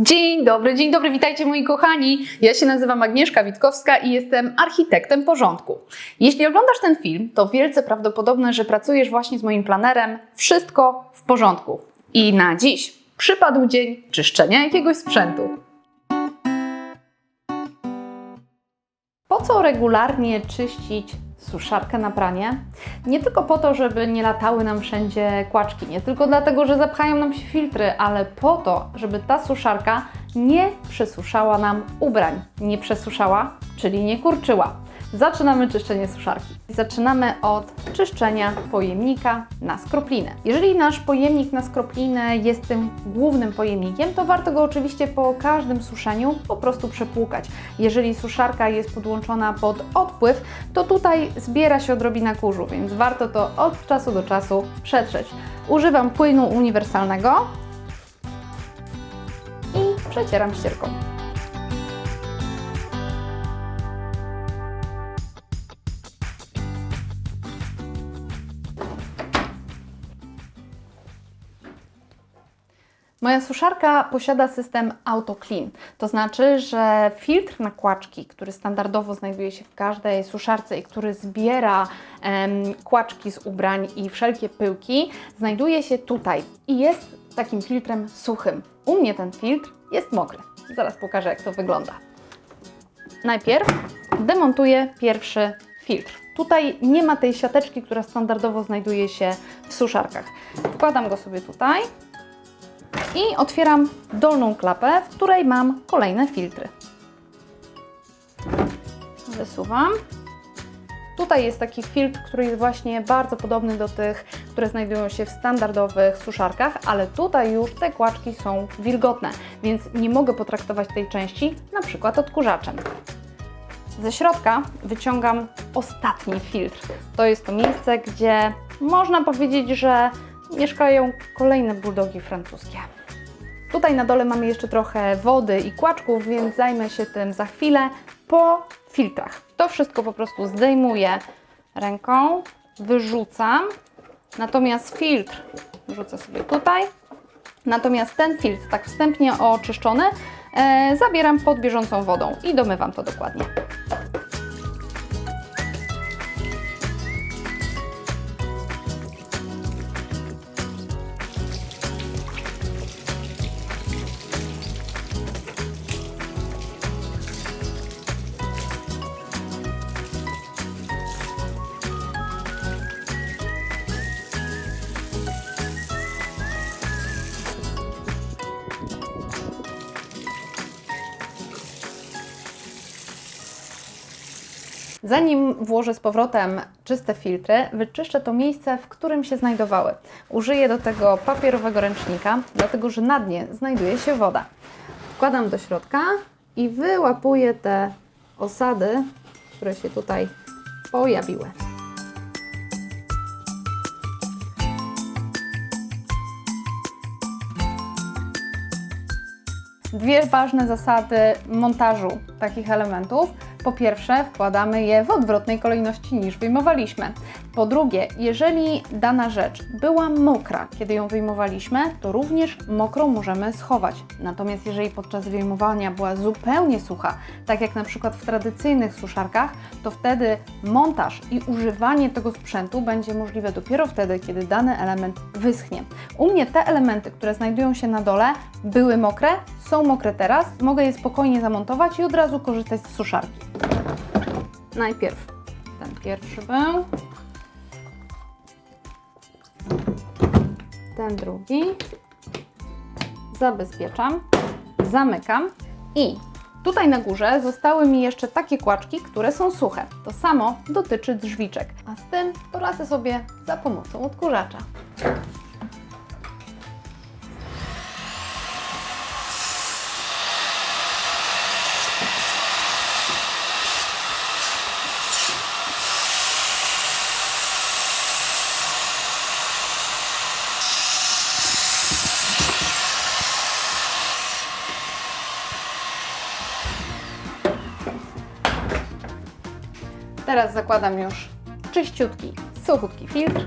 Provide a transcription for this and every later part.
Dzień dobry, dzień dobry, witajcie moi kochani. Ja się nazywam Agnieszka Witkowska i jestem architektem porządku. Jeśli oglądasz ten film, to wielce prawdopodobne, że pracujesz właśnie z moim planerem Wszystko w porządku. I na dziś przypadł dzień czyszczenia jakiegoś sprzętu. Po co regularnie czyścić suszarkę na pranie? Nie tylko po to, żeby nie latały nam wszędzie kłaczki, nie tylko dlatego, że zapchają nam się filtry, ale po to, żeby ta suszarka nie przesuszała nam ubrań. Nie przesuszała, czyli nie kurczyła. Zaczynamy czyszczenie suszarki. Zaczynamy od czyszczenia pojemnika na skroplinę. Jeżeli nasz pojemnik na skroplinę jest tym głównym pojemnikiem, to warto go oczywiście po każdym suszeniu po prostu przepłukać. Jeżeli suszarka jest podłączona pod odpływ, to tutaj zbiera się odrobina kurzu, więc warto to od czasu do czasu przetrzeć. Używam płynu uniwersalnego i przecieram ścierką. Moja suszarka posiada system AutoClean. To znaczy, że filtr na kłaczki, który standardowo znajduje się w każdej suszarce i który zbiera em, kłaczki z ubrań i wszelkie pyłki, znajduje się tutaj i jest takim filtrem suchym. U mnie ten filtr jest mokry. Zaraz pokażę, jak to wygląda. Najpierw demontuję pierwszy filtr. Tutaj nie ma tej siateczki, która standardowo znajduje się w suszarkach. Wkładam go sobie tutaj i otwieram dolną klapę, w której mam kolejne filtry. Wysuwam. Tutaj jest taki filtr, który jest właśnie bardzo podobny do tych, które znajdują się w standardowych suszarkach, ale tutaj już te kłaczki są wilgotne, więc nie mogę potraktować tej części na przykład odkurzaczem. Ze środka wyciągam ostatni filtr. To jest to miejsce, gdzie można powiedzieć, że mieszkają kolejne buldogi francuskie. Tutaj na dole mamy jeszcze trochę wody i kłaczków, więc zajmę się tym za chwilę po filtrach. To wszystko po prostu zdejmuję ręką, wyrzucam, natomiast filtr wrzucę sobie tutaj, natomiast ten filtr, tak wstępnie oczyszczony, e, zabieram pod bieżącą wodą i domywam to dokładnie. Zanim włożę z powrotem czyste filtry, wyczyszczę to miejsce, w którym się znajdowały. Użyję do tego papierowego ręcznika, dlatego że na dnie znajduje się woda. Wkładam do środka i wyłapuję te osady, które się tutaj pojawiły. Dwie ważne zasady montażu takich elementów. Po pierwsze, wkładamy je w odwrotnej kolejności niż wyjmowaliśmy. Po drugie, jeżeli dana rzecz była mokra, kiedy ją wyjmowaliśmy, to również mokrą możemy schować. Natomiast jeżeli podczas wyjmowania była zupełnie sucha, tak jak na przykład w tradycyjnych suszarkach, to wtedy montaż i używanie tego sprzętu będzie możliwe dopiero wtedy, kiedy dany element wyschnie. U mnie te elementy, które znajdują się na dole, były mokre, są mokre teraz, mogę je spokojnie zamontować i od razu korzystać z suszarki. Najpierw ten pierwszy był, ten drugi, zabezpieczam, zamykam i tutaj na górze zostały mi jeszcze takie kłaczki, które są suche. To samo dotyczy drzwiczek, a z tym poradzę sobie za pomocą odkurzacza. Teraz zakładam już czyściutki, suchutki filtr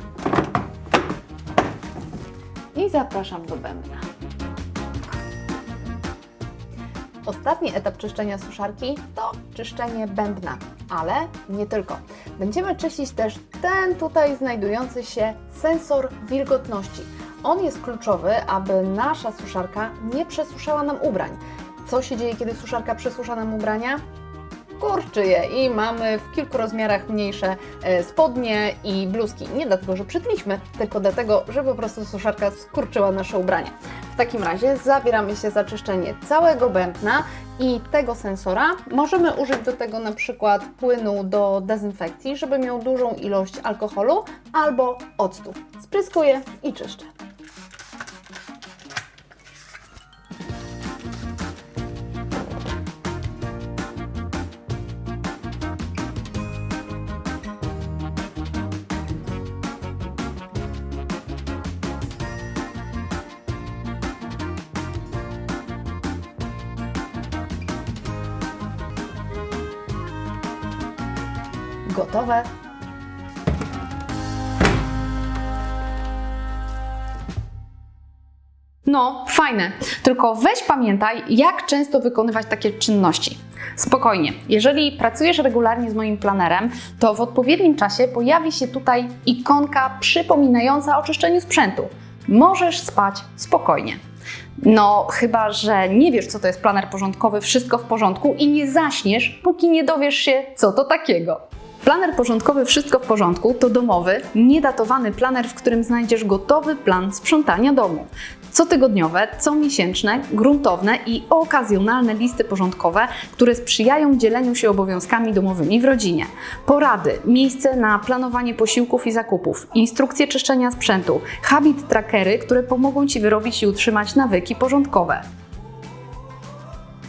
i zapraszam do bębna. Ostatni etap czyszczenia suszarki to czyszczenie bębna, ale nie tylko. Będziemy czyścić też ten tutaj znajdujący się sensor wilgotności. On jest kluczowy, aby nasza suszarka nie przesuszała nam ubrań. Co się dzieje, kiedy suszarka przesusza nam ubrania? Kurczy je i mamy w kilku rozmiarach mniejsze e, spodnie i bluzki. Nie dlatego, że przytliśmy, tylko dlatego, że po prostu suszarka skurczyła nasze ubrania. W takim razie zabieramy się za czyszczenie całego bębna i tego sensora. Możemy użyć do tego na przykład płynu do dezynfekcji, żeby miał dużą ilość alkoholu albo octu. Spryskuję i czyszczę. Gotowe. No, fajne. Tylko weź pamiętaj, jak często wykonywać takie czynności. Spokojnie, jeżeli pracujesz regularnie z moim planerem, to w odpowiednim czasie pojawi się tutaj ikonka przypominająca o czyszczeniu sprzętu. Możesz spać spokojnie. No, chyba że nie wiesz, co to jest planer porządkowy, wszystko w porządku i nie zaśniesz, póki nie dowiesz się, co to takiego. Planer porządkowy Wszystko w porządku to domowy, niedatowany planer, w którym znajdziesz gotowy plan sprzątania domu. Cotygodniowe, comiesięczne, gruntowne i okazjonalne listy porządkowe, które sprzyjają dzieleniu się obowiązkami domowymi w rodzinie. Porady, miejsce na planowanie posiłków i zakupów, instrukcje czyszczenia sprzętu, habit trackery, które pomogą Ci wyrobić i utrzymać nawyki porządkowe.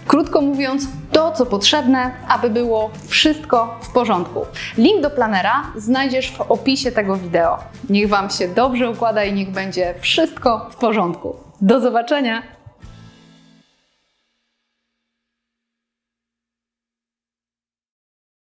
Krótko mówiąc, to co potrzebne, aby było wszystko w porządku. Link do planera znajdziesz w opisie tego wideo. Niech Wam się dobrze układa i niech będzie wszystko w porządku. Do zobaczenia!